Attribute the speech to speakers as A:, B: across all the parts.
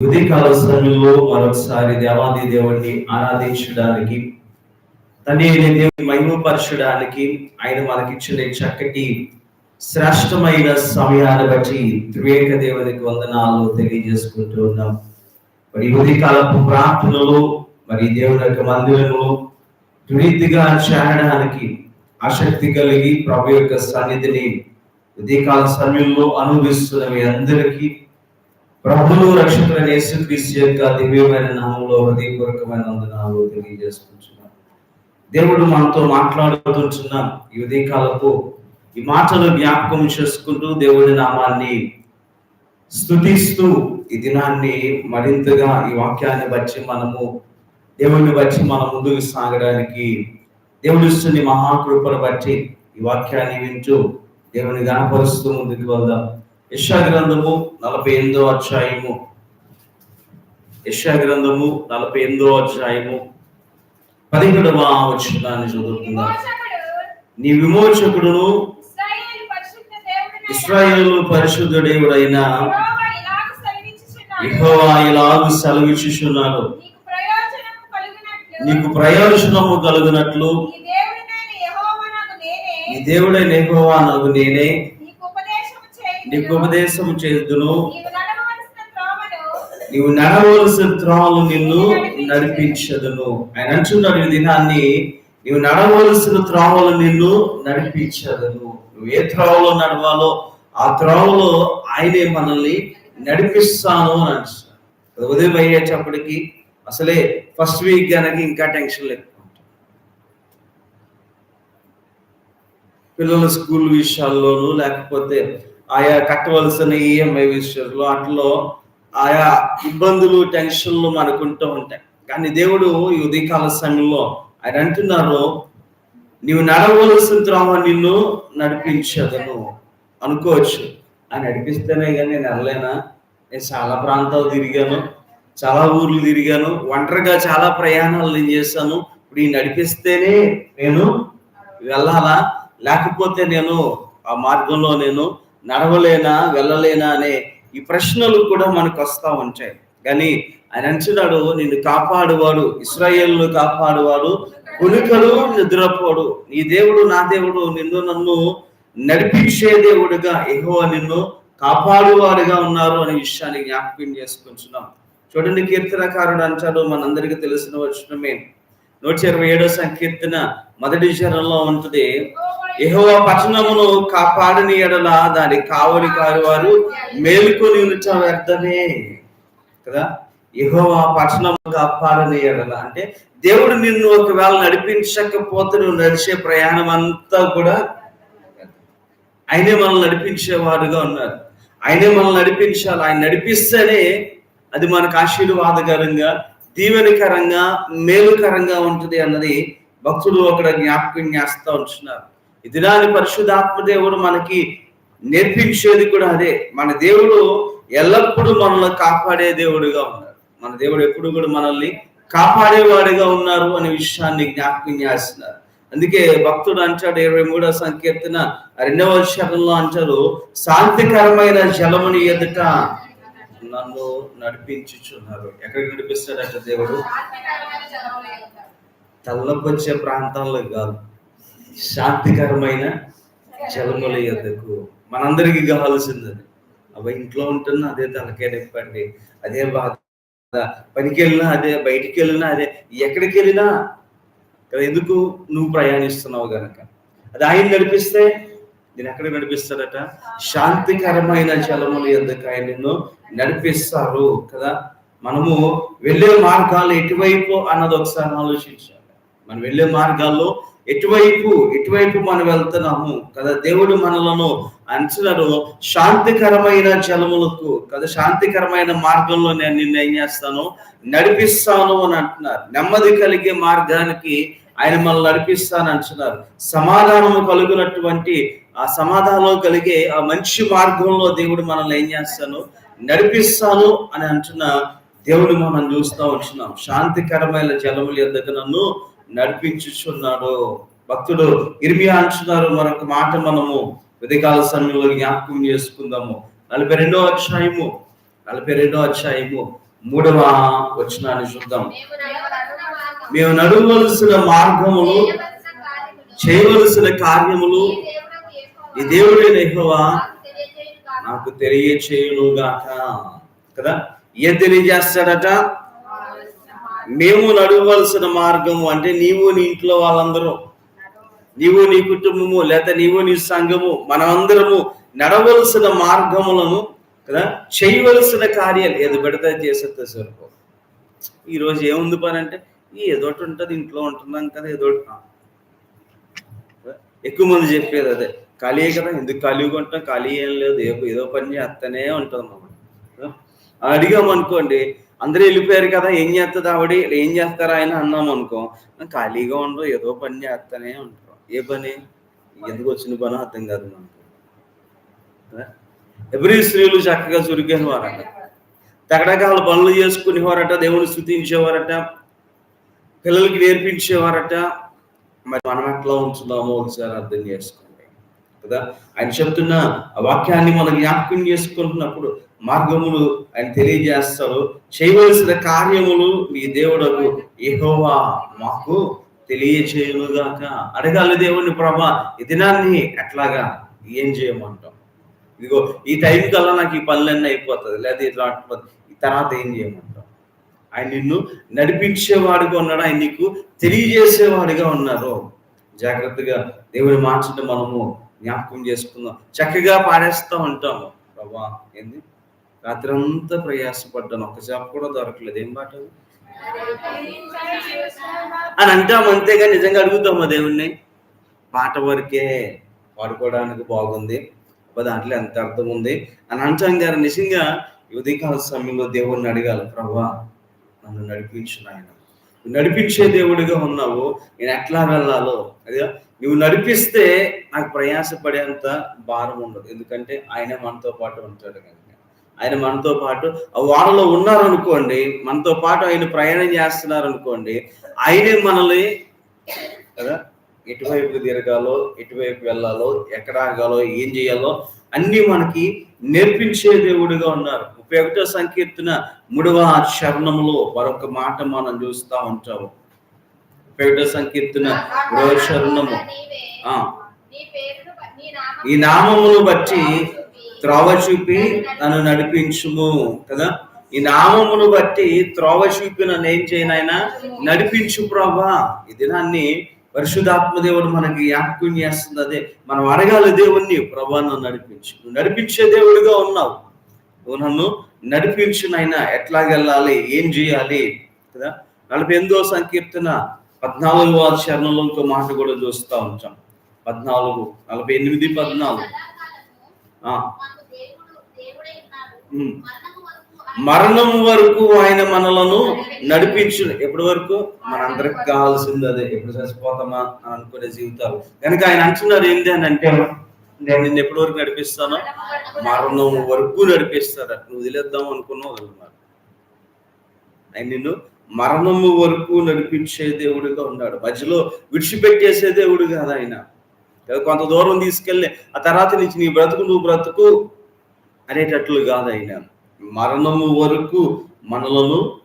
A: ఉదయకాల సమయంలో మరొకసారి దేవాది దేవుణ్ణి ఆరాధించడానికి తండ్రి దేవుని మహిమపరచడానికి ఆయన మనకిచ్చిన ఇచ్చిన చక్కటి శ్రేష్టమైన సమయాన్ని బట్టి త్రివేక దేవునికి వందనాలు తెలియజేసుకుంటూ ఉన్నాం. మరి ఉదయకాలపు ప్రార్థనలు మరి దేవుని యొక్క మందిరంలో తుడితిగా చేరడానికి ఆసక్తి కలిగి ప్రభు యొక్క సన్నిధిని ఉదయకాల సమయంలో అనుభవిస్తున్న మీ అందరికీ ప్రభులు రక్షకులైన యేసుక్రీస్తు యొక్క దివ్యమైన నామంలో హృదయపూర్వకమైన వందనాలు తెలియజేసుకుంటున్నాం. దేవుడు మనతో మాట్లాడుతుంటున్న ఈ ఉదయకాలపు ఈ మాటలు జ్ఞాపకం చేసుకుంటూ దేవుడి నామాన్ని స్థుతిస్తూ ఈ దినాన్ని మరింతగా ఈ వాక్యాన్ని బట్టి మనము దేవుడిని బట్టి మన ముందుకు సాగడానికి దేవుడు ఇస్తున్న మహాకృపను బట్టి ఈ వాక్యాన్ని వింటూ దేవుని గణపరుస్తూ ముందుకు వెళ్దాం. యశా గ్రంథము నలభై ఎనిమిదో అధ్యాయము. యశా గ్రంథము నలభై ఎనిమిదో అధ్యాయము. పదిహేడవ వచనాన్ని చదువుకుందాం. నీ విమోచకుడును
B: ఇస్రాయేల్ పరిశుద్ధ దేవుడైన
A: ఇస్రాయేలు
B: ఇలాగు సెలవిచ్చుచున్నాడు. నీకు ప్రయోజనము కలుగునట్లు. నీ
A: దేవుడైన యెహోవా నాకు నేనే.
B: నీకు
A: ఉపదేశం చేద్దును
B: నీవు
A: నడవలసిన త్రోవలు నిన్ను నడిపించదును. ఆయన అంటున్నాడు ఈ దినాన్ని నీవు నడవలసిన త్రోవలు నిన్ను నడిపించదును. నువ్వు ఏ త్రోవలో నడవాలో ఆ త్రోవలో ఆయనే మనల్ని నడిపిస్తాను అని అంటున్నాడు. ఉదయం అయ్యేటప్పటికి అసలే ఫస్ట్ వీక్ కనుక ఇంకా టెన్షన్ ఉంటుంది. పిల్లల స్కూల్ విషయాల్లోనూ లేకపోతే ఆయా కట్టవలసిన ఈఎంఐ విషయంలో అట్లో ఆయా ఇబ్బందులు టెన్షన్లు మనకుంటూ ఉంటాయి. కానీ దేవుడు ఈ ఉదయకాల సమయంలో ఆయన అంటున్నారు నీవు నడవలసిన త్రోవ నిన్ను నడిపించదను. అనుకోవచ్చు. ఆయన నడిపిస్తేనే కానీ నేను వెళ్ళలేనా? నేను చాలా ప్రాంతాలు తిరిగాను చాలా ఊర్లు తిరిగాను ఒంటరిగా చాలా ప్రయాణాలు నేను చేశాను. ఇప్పుడు ఈ నడిపిస్తేనే నేను వెళ్ళాలా? లేకపోతే నేను ఆ మార్గంలో నేను నడవలేనా వెళ్ళలేనా అనే ఈ ప్రశ్నలు కూడా మనకు వస్తా ఉంటాయి. కానీ ఆయన అంటున్నాడు నిన్ను కాపాడువాడు ఇస్రాయేల్ను కాపాడువాడు కొనుకలు నిద్రపోడు. నీ దేవుడు నా దేవుడు నిన్ను నన్ను నడిపించే దేవుడుగా ఎహో నిన్ను కాపాడువాడుగా ఉన్నారు అనే విషయాన్ని జ్ఞాపకం చేసుకుంటున్నాం. చూడండి కీర్తనకారుడు అంటాడు మనందరికీ తెలిసిన వచ్చినమే నూట ఇరవై ఏడో సంకీర్తన మొదటి చరణంలో ఉంటుంది. యెహోవా పట్టణమును కాపాడని ఎడల దాని కావలి కారు వారు మేలుకొని ఉంట వ్యర్థమే. కదా? యెహోవా పట్టణము కాపాడని ఎడల. అంటే దేవుడు నిన్ను ఒకవేళ నడిపించకపోతే నువ్వు నడిచే ప్రయాణం అంతా కూడా ఆయనే మనల్ని నడిపించేవాడుగా ఉన్నారు. ఆయనే మనల్ని నడిపించాలి. ఆయన నడిపిస్తేనే అది మనకు ఆశీర్వాదకరంగా దీవెనకరంగా మేలుకరంగా ఉంటుంది అన్నది భక్తుడు అక్కడ జ్ఞాపకం చేస్తూ ఉంటున్నారు. దినాన్ని పరిశుద్ధాత్మ దేవుడు మనకి నేర్పించేది కూడా అదే. మన దేవుడు ఎల్లప్పుడూ మనల్ని కాపాడే దేవుడుగా ఉన్నారు. మన దేవుడు ఎప్పుడు కూడా మనల్ని కాపాడేవాడిగా ఉన్నారు అనే విషయాన్ని జ్ఞాపకం చేస్తున్నారు. అందుకే భక్తుడు అంటాడు ఇరవై మూడో సంకీర్తన రెండవ శరణంలో అంటారు శాంతికరమైన జలముని ఎదుట నన్ను నడిపించుచున్నారు. ఎక్కడికి నడిపిస్తాడట దేవుడు. తల్లకొచ్చే ప్రాంతాల్లో కాదు. శాంతికరమైన జలముల ఎద్దకు మనందరికీ కావాల్సిందని అవి ఇంట్లో ఉంటున్నా అదే తలకే అదే బాధ. పనికి వెళ్ళినా అదే బయటికి వెళ్ళినా అదే ఎక్కడికి వెళ్ళినా కదా ఎందుకు నువ్వు ప్రయాణిస్తున్నావు గనక? అది ఆయన నడిపిస్తే నేను ఎక్కడ నడిపిస్తాడట? శాంతికరమైన జలముల ఎందుకు ఆయన నిన్ను నడిపిస్తారు కదా. మనము వెళ్ళే మార్గాలు ఎటువైపు అన్నది ఒకసారి ఆలోచించాలి. మనం వెళ్ళే మార్గాల్లో ఎటువైపు ఎటువైపు మనం వెళ్తున్నాము? కదా దేవుడు మనలను అంచనను శాంతికరమైన జలములకు కదా శాంతికరమైన మార్గంలో నేను నిన్ను ఏం చేస్తాను? నడిపిస్తాను అని అంటున్నారు. నెమ్మది కలిగే మార్గానికి ఆయన మనల్ని నడిపిస్తాను అంటున్నారు. సమాధానము కలుగునటువంటి ఆ సమాధానం కలిగే ఆ మంచి మార్గంలో దేవుడు మనల్ని ఏం చేస్తాను? నడిపిస్తాను అని అంటున్న దేవుడు మనం చూస్తూ ఉంటున్నాం శాంతికరమైన జలముల ఎద్దకు నన్ను నడిపించుచున్నాడు. భక్తుడు ఇర్మియా అంటున్నారు మరొక మాట మనము ఉదయకాల సమయంలో జ్ఞాపకం చేసుకుందాము. నలభై రెండో అధ్యాయము నలభై రెండో అధ్యాయము మూడవ వచనాన్ని చూద్దాం.
C: మేము నడవలసిన
A: మార్గములు
C: చేయవలసిన కార్యములు ఈ దేవుడే యెహోవా
A: దేవుడైన యెహోవా నాకు తెలియచేయునుగాక. కదా? ఏం తెలియజేస్తాడట? మేము నడవలసిన మార్గము అంటే నీవు నీ ఇంట్లో వాళ్ళందరూ. నీవు నీ కుటుంబము లేదా నీవు నీ సంఘము మనమందరము నడవలసిన మార్గములను కదా చేయవలసిన కార్యాలు. ఏది పెడితే చేసేస్తే సరిపో ఈరోజు ఏముంది పని అంటే ఈ ఉంటుంది ఇంట్లో ఉంటున్నాం కదా ఏదో ఎక్కువ మంది చెప్పేది అదే. ఖాళీ కదా ఎందుకు ఖాళీగా ఉంటాం? ఖాళీ ఏం లేదు ఏదో ఏదో పని చేస్తూనే ఉంటాం మనం. అడిగామనుకోండి అందరూ వెళ్ళిపోయారు కదా ఏం చేస్తుంది ఆవిడ? ఏం చేస్తారా ఆయన అన్నాం అనుకో. ఖాళీగా ఉండరు ఏదో పని చేస్తానే ఉంటారు. ఏ పని? ఎందుకు వచ్చిన పని అర్థం కాదు మనకు. ఎవరి స్త్రీలు చక్కగా చురికేవారట తగడకాల పనులు చేసుకునేవారట దేవుని స్థుతించేవారట పిల్లలకి నేర్పించేవారట. మరి మనం ఎట్లా ఉంచుదామో ఒకసారి అర్థం చేసుకోండి. కదా? ఆయన చెప్తున్న వాక్యాన్ని మనం జ్ఞాపకం చేసుకుంటున్నప్పుడు మార్గములు ఆయన తెలియజేస్తారు. చేయవలసిన కార్యములు మీ దేవుడకు ఎహోవా మాకు తెలియచేయుగాక అడగాలి దేవుని ప్రభా ఈ దినాన్ని ఎట్లాగా ఏం చేయమంటాం ఇదిగో ఈ టైం కల్లా నాకు ఈ పనులన్నీ అయిపోతుంది లేదా ఇట్లా ఈ తర్వాత ఏం చేయమంటాం ఆయన నిన్ను నడిపించేవాడుగా ఉన్నాడు. ఆయన నీకు తెలియజేసేవాడిగా ఉన్నారు. జాగ్రత్తగా దేవుని మార్చడం మనము జ్ఞాపకం చేసుకుందాం. చక్కగా పాడేస్తూ ఉంటాము. ప్రభా ఏంది? రాత్రి అంతా ప్రయాసపడ్డాను. ఒక చేప కూడా దొరకలేదు. ఏం పాట అని అంటాం అంతేగా నిజంగా అడుగుతామా దేవుణ్ణి? పాట వరకే పాడుకోవడానికి బాగుంది. దాంట్లో ఎంత అర్థం ఉంది? అని అంటాం గారు నిజంగా ఉదయకాల సమయంలో దేవుణ్ణి అడగాలి. ప్రభా నన్ను నడిపించు నాయన. నువ్వు నడిపించే దేవుడిగా ఉన్నావు. నేను ఎట్లా వెళ్ళాలో? అదే నువ్వు నడిపిస్తే నాకు ప్రయాసపడేంత భారం ఉండదు. ఎందుకంటే ఆయన మనతో పాటు ఉంటాడు కానీ ఆయన మనతో పాటు ఆ వాడలో ఉన్నారనుకోండి మనతో పాటు ఆయన ప్రయాణం చేస్తున్నారు అనుకోండి ఆయనే మనల్ని కదా ఎటువైపు తిరగాలో ఎటువైపు వెళ్ళాలో ఎక్కడ ఆగాలో ఏం చేయాలో అన్ని మనకి నేర్పించే దేవుడిగా ఉన్నారు. ముప్పై ఒకటో సంకీర్తన మూడవ చరణములో మరొక మాట మనం చూస్తా ఉంటాము. ముప్పై ఒకటో సంకీర్తన మూడవ చరణము
C: నామమును
A: ఈ నామమును బట్టి త్రోవ చూపి నన్ను నడిపించుము కదా? ఈ నామమును బట్టి త్రోవ చూపి నన్ను ఏం చేయనైనా నడిపించు ప్రభా. ఈ దినాన్ని పరిశుధాత్మ దేవుడు మనకి జ్ఞాపకం చేస్తుంది అదే మనం అడగాలి దేవుణ్ణి ప్రభా నన్ను నడిపించు. నువ్వు నడిపించే దేవుడిగా ఉన్నావు. నువ్వు నన్ను నడిపించునైనా ఎట్లా ఎట్లాగెళ్ళాలి ఏం చేయాలి కదా? నలభై ఎనిమిదో సంకీర్తన పద్నాలుగో చరణంలో ఇంకో మాట కూడా చూస్తూ ఉంటాం. పద్నాలుగు నలభై ఎనిమిది పద్నాలుగు. మరణం
C: వరకు ఆయన
A: వరకు ఆయన మనలను నడిపించు. ఎప్పటి వరకు? మనందరికి కావాల్సింది అదే. ఎప్పుడు చచ్చిపోతామా అని అనుకునే జీవితాలు. కనుక ఆయన అంటున్నారు ఏంటి అని అంటే నేను నిన్ను ఎప్పటి వరకు నడిపిస్తాను? మరణం వరకు నడిపిస్తాడు. నువ్వు వదిలేద్దాం అనుకున్నావు వదులున్నారు ఆయన నిన్ను మరణము వరకు నడిపించే దేవుడిగా ఉన్నాడు. మధ్యలో విడిచిపెట్టేసే దేవుడు కాదు ఆయన. కొంత దూరం తీసుకెళ్ళి ఆ తర్వాత నుంచి నీ బ్రతుకు నువ్వు బ్రతుకు అనేటట్లు కాదు ఆయన. మరణము వరకు మనలను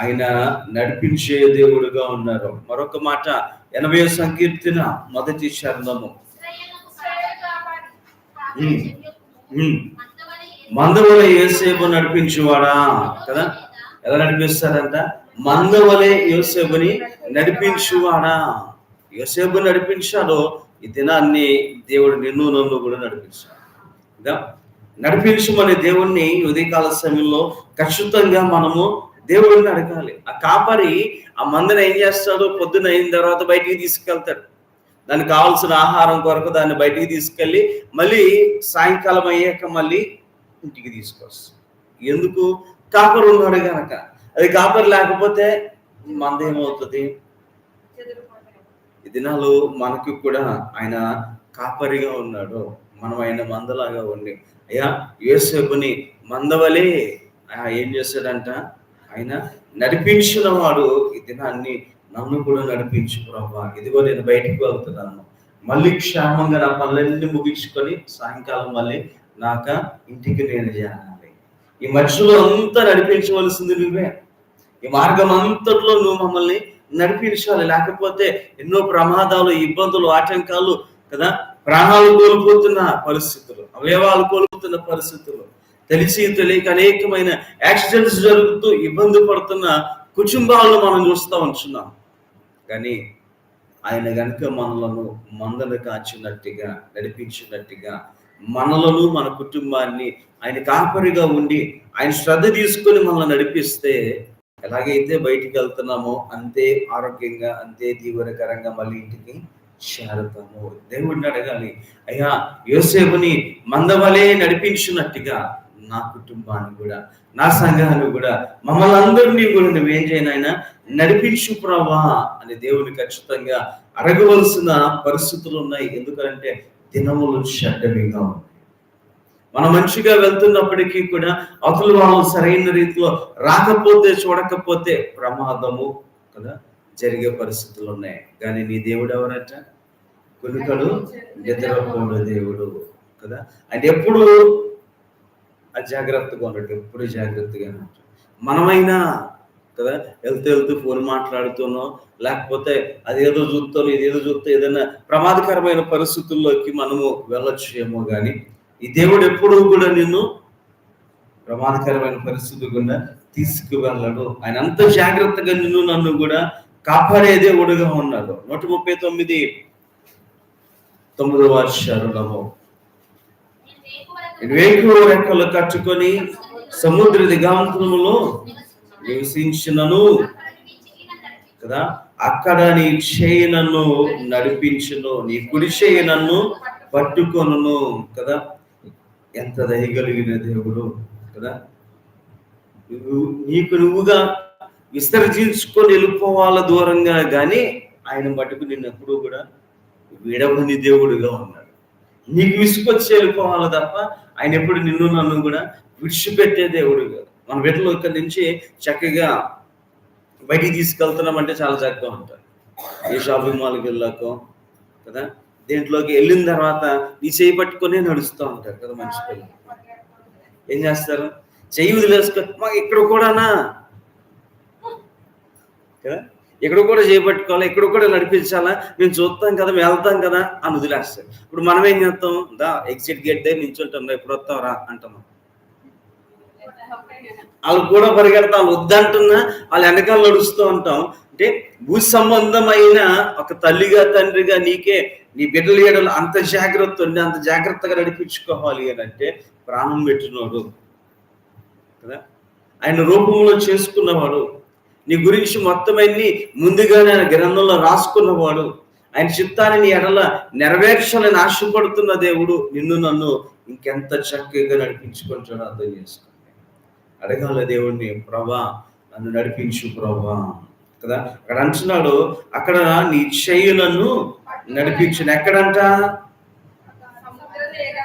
A: ఆయన నడిపించే దేవుడుగా ఉన్నారు. మరొక మాట ఎనభై సంకీర్తన మొదటి చరణము.
C: మందవలె
A: మందవల ఏసేపు నడిపించువాడా? కదా? ఎలా నడిపిస్తాడంట మందవలే యోసేపుని నడిపించువాడా? యోసేపు నడిపించాడో ఈ దినాన్ని దేవుడు నిన్ను నన్ను కూడా నడిపించాడు. కదా నడిపించమనే దేవుణ్ణి ఉదయకాల సమయంలో ఖచ్చితంగా మనము దేవుడిని అడగాలి. ఆ కాపరి ఆ మందిని ఏం చేస్తాడు? పొద్దున అయిన తర్వాత బయటికి తీసుకెళ్తాడు. దానికి కావాల్సిన ఆహారం కొరకు దాన్ని బయటికి తీసుకెళ్ళి మళ్ళీ సాయంకాలం అయ్యాక మళ్ళీ ఇంటికి తీసుకొస్తాడు. ఎందుకు? కాపరి ఉన్నాడు కనుక అది కాపరి లేకపోతే మంద ఏమవుతుంది? ఈ దినాలు మనకి కూడా ఆయన కాపరిగా ఉన్నాడు. మనం ఆయన మందలాగా ఉండి. అయ్యా యోసేపుని మందవలే. ఏం చేశాడంట? ఆయన నడిపించిన వాడు ఈ దినాన్ని నన్ను కూడా నడిపించు ప్రభా. ఇదిగో నేను బయటికి వెళ్తున్నాను. మళ్ళీ క్షేమంగా నా పనులన్నీ ముగించుకొని సాయంకాలం మళ్ళీ నాక ఇంటికి నేను చేరాలి. ఈ మధ్యలో అంతా నడిపించవలసింది నువ్వే. ఈ మార్గం అంతట్లో నువ్వు మమ్మల్ని నడిపించాలి లేకపోతే ఎన్నో ప్రమాదాలు ఇబ్బందులు ఆటంకాలు కదా? ప్రాణాలు కోల్పోతున్న పరిస్థితులు అవయవాలు కోల్పోతున్న పరిస్థితులు. తెలిసి తెలియక అనేకమైన యాక్సిడెంట్స్ జరుగుతూ ఇబ్బంది పడుతున్న కుటుంబాలను మనం చూస్తూ ఉంటున్నాం. కానీ ఆయన గనుక మనలను మందను కాచినట్టుగా నడిపించినట్టుగా మనలను మన కుటుంబాన్ని ఆయన కాపరిగా ఉండి ఆయన శ్రద్ధ తీసుకొని మనల్ని నడిపిస్తే ఎలాగైతే బయటికి వెళ్తున్నామో అంతే ఆరోగ్యంగా అంతే తీవ్రకరంగా మళ్ళీ ఇంటికి చేరుతాము. దేవుడిని అడగాలి అయ్యా యోసేపుని మందవలే నడిపించినట్టుగా నా కుటుంబాన్ని కూడా నా సంఘాన్ని కూడా మమ్మల్ని అందరినీ కూడా నువ్వేం చేయనైనా నడిపించు ప్రభా అని దేవుని ఖచ్చితంగా అడగవలసిన పరిస్థితులు ఉన్నాయి. ఎందుకంటే దినములు చెడ్డవిగా ఉన్నాయి. మనం మంచిగా వెళ్తున్నప్పటికీ కూడా అతులు వాళ్ళు సరైన రీతిలో రాకపోతే చూడకపోతే ప్రమాదము కదా? జరిగే పరిస్థితులు ఉన్నాయి. కానీ నీ దేవుడు ఎవరట? కొనుకడు నిద్రపోడు దేవుడు కదా? అది ఎప్పుడు అజాగ్రత్తగా ఉండడు ఎప్పుడు జాగ్రత్తగా ఉండటం మనమైనా కదా? వెళ్తూ వెళ్తూ ఫోన్ మాట్లాడుతూనో లేకపోతే అదేదో చూస్తాను ఇదేదో చూస్తే ఏదైనా ప్రమాదకరమైన పరిస్థితుల్లోకి మనము వెళ్ళొచ్చు ఏమో కానీ ఈ దేవుడు ఎప్పుడూ కూడా నిన్ను ప్రమాదకరమైన పరిస్థితి గుండా తీసుకువెళ్ళడు. ఆయన అంత జాగ్రత్తగా నిన్ను నన్ను కూడా కాపాడే దేవుడుగా ఉన్నాడు. నూట ముప్పై తొమ్మిది తొమ్మిదవ శరణము వేకు రెక్కలు కట్టుకొని సముద్ర దిగాంతములో నివసించినను. కదా? అక్కడ నీ చేయి నన్ను నడిపించును. నీ కుడి చేయి నన్ను పట్టుకొనును. కదా? ఎంత దయగలిగిన దేవుడు కదా? నువ్వు నీకు నువ్వుగా విసర్జించుకొని వెళ్ళిపోవాల దూరంగా కానీ ఆయన మటుకు నిన్ను ఎప్పుడూ కూడా విడవని దేవుడుగా ఉన్నాడు. నీకు విసుకొచ్చి వెళ్ళిపోవాలి తప్ప ఆయన ఎప్పుడు నిన్ను నన్ను కూడా విడిచిపెట్టే దేవుడు మన బిడ్డలు ఇక్కడి నుంచి చక్కగా బయటికి తీసుకెళ్తున్నామంటే చాలా చక్కగా ఉంటారు. ఏ షాపింగ్ మాల్కి వెళ్ళాకో కదా? దేంట్లోకి వెళ్ళిన తర్వాత నీ చేయి పట్టుకొని నడుస్తూ ఉంటారు కదా మంచి పిల్లలు. ఏం చేస్తారు? చెయ్యి వదిలేసుకో మాకు ఇక్కడ కూడానా? కదా? ఇక్కడ కూడా చేపట్టుకోవాలి ఇక్కడ కూడా నడిపించాలా? మేము చూస్తాం కదా మేము వెళ్తాం కదా అని వదిలేస్తారు. ఇప్పుడు మనం ఏం చేస్తాం? దా ఎగ్జిట్ గేట్ దగ్గర నించుంటాం రా ఇప్పుడు వస్తాం రా అంటున్నాం వాళ్ళు కూడా పరిగెడతాం వద్దంటున్నా వాళ్ళు వెనకాల నడుస్తూ ఉంటాం. అంటే భూ సంబంధమైన ఒక తల్లిగా తండ్రిగా నీకే నీ బిడ్డలు ఏడలు అంత జాగ్రత్త ఉండి అంత జాగ్రత్తగా నడిపించుకోవాలి అని అంటే ప్రాణం పెట్టినోడు. కదా? ఆయన రూపంలో చేసుకున్నవాడు. నీ గురించి మొత్తం అన్ని ముందుగానే ఆయన గ్రంథంలో రాసుకున్నవాడు. ఆయన చిత్తాన్ని నీ ఎడల నెరవేర్చాలని ఆశపడుతున్న దేవుడు నిన్ను నన్ను ఇంకెంత చక్కగా నడిపించుకుంటాడో అర్థం చేసుకో. అడగాల దేవుణ్ణి ప్రభా నన్ను నడిపించు ప్రభా. కదా? అక్కడ అంటున్నాడు అక్కడ నీ చేయులను నడిపించిన. ఎక్కడంట?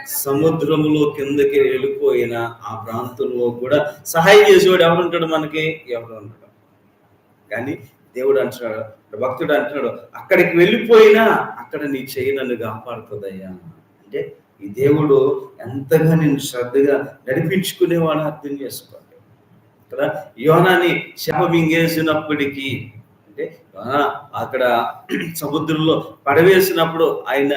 A: సముద్రములో కిందకి వెళ్ళిపోయిన ఆ ప్రాంతంలో కూడా సహాయం చేసేవాడు ఎవడుంటాడు మనకి? ఎవడు ఉంటాడు కానీ దేవుడు అంటున్నాడు భక్తుడు అంటున్నాడు అక్కడికి వెళ్ళిపోయినా అక్కడ నీ చెయ్యి నన్ను కాపాడుతుందయ్యా. అంటే ఈ దేవుడు ఎంతగా నేను శ్రద్ధగా నడిపించుకునేవాడు అర్థం చేసుకో కదా? యోనాని శాప మింగేసినప్పటికీ అంటే యోనా అక్కడ సముద్రంలో పడవేసినప్పుడు ఆయన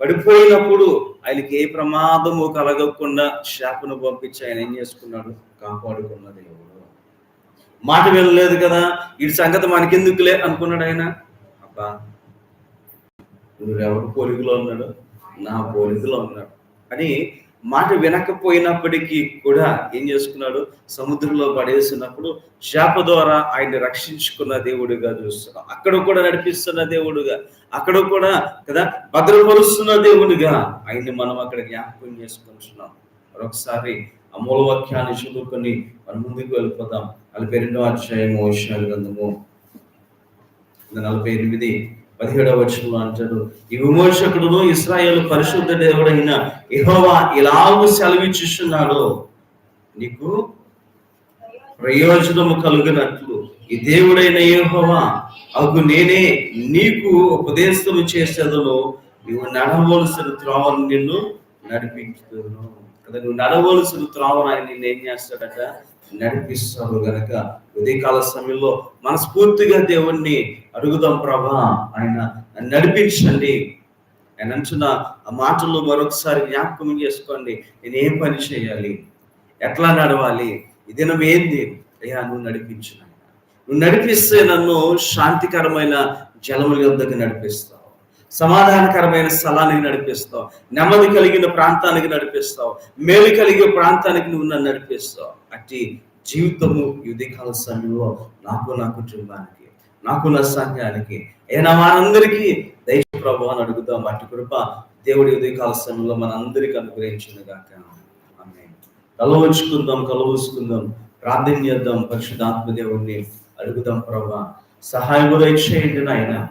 A: పడిపోయినప్పుడు ఆయనకి ఏ ప్రమాదము కలగకుండా శాపను పంపించి ఆయన ఏం చేసుకున్నాడు? కాపాడుకున్న దేవుడు. మాట వినలేదు కదా? ఈ సంగతి మనకెందుకులే అనుకున్నాడు ఆయన. అబ్బా ఎవరు పోలికలో ఉన్నాడు? నా పోలికలో ఉన్నాడు. అని మాట వినకపోయినప్పటికీ కూడా ఏం చేసుకున్నాడు? సముద్రంలో పడేసినప్పుడు శాప ద్వారా ఆయన్ని రక్షించుకున్న దేవుడిగా చూస్తున్నాం అక్కడ కూడా నడిపిస్తున్న దేవుడుగా అక్కడ కూడా కదా భద్రపరుస్తున్న దేవుడిగా ఆయన్ని మనం అక్కడ జ్ఞాపకం చేసుకుంటున్నాం. మరొకసారి అమూల వాక్యాన్ని చదువుకొని మన ముందుకు వెళ్ళిపోతాం నలభై రెండో అధ్యాయము విషయాలు గ్రంథము నలభై ఎనిమిది. పదిహేడవ వచనంలో అంటాడు. ఈ విమోచకుడును ఇస్రాయేల్ పరిశుద్ధ దేవుడైన ఇహోవా ఇలాగూ సెలవిచ్చుచున్నాడు నీకు ప్రయోజనము కలుగునట్లు. ఈ దేవుడైన యెహోవా అగు నేనే నీకు ఉపదేశము చేసేదను. నీవు నడవలసిన త్రోవను నిన్ను నడిపించుతాను కదా నువ్వు నడవలసిన త్రోవను ఆయన నిన్ను ఏం చేస్తాడట? నడిపిస్తాడు గనక ఉదయకాల సమయంలో మనస్ఫూర్తిగా దేవుణ్ణి అడుగుదాం ప్రభా. ఆయన నడిపించండి. ఆయన అంచున ఆ మాటలు మరొకసారి జ్ఞాపకం చేసుకోండి. నేను ఏం పని చేయాలి? ఎట్లా నడవాలి? ఈ దినం ఏంది? అయ్యా నువ్వు నడిపించు నువ్వు నడిపిస్తే నన్ను శాంతికరమైన జలముల యొద్దకు నడిపిస్తావు. సమాధానకరమైన స్థలానికి నడిపిస్తావు. నెమ్మది కలిగిన ప్రాంతానికి నడిపిస్తావు. మేలు కలిగే ప్రాంతానికి నువ్వు నన్ను నడిపిస్తావు. అట్టి జీవితము ఈ ఉదయకాల సమయంలో నాకు నా కుటుంబానికి నాకు నా సంఘానికి అయినా మనందరికీ దైవ ప్రభు అని అడుగుతాం అట్టి కృప దేవుడి ఉదయకాల సమయంలో మనందరికీ అనుగ్రహించిన గాక. ఆమేన్. కలవచ్చుకుందాం కలవచ్చుకుందాం ప్రార్థన చేద్దాం. పరిశుద్ధాత్మ దేవుణ్ణి అడుగుదాం ప్రభా. సహాయం దయచేయండి నాయన.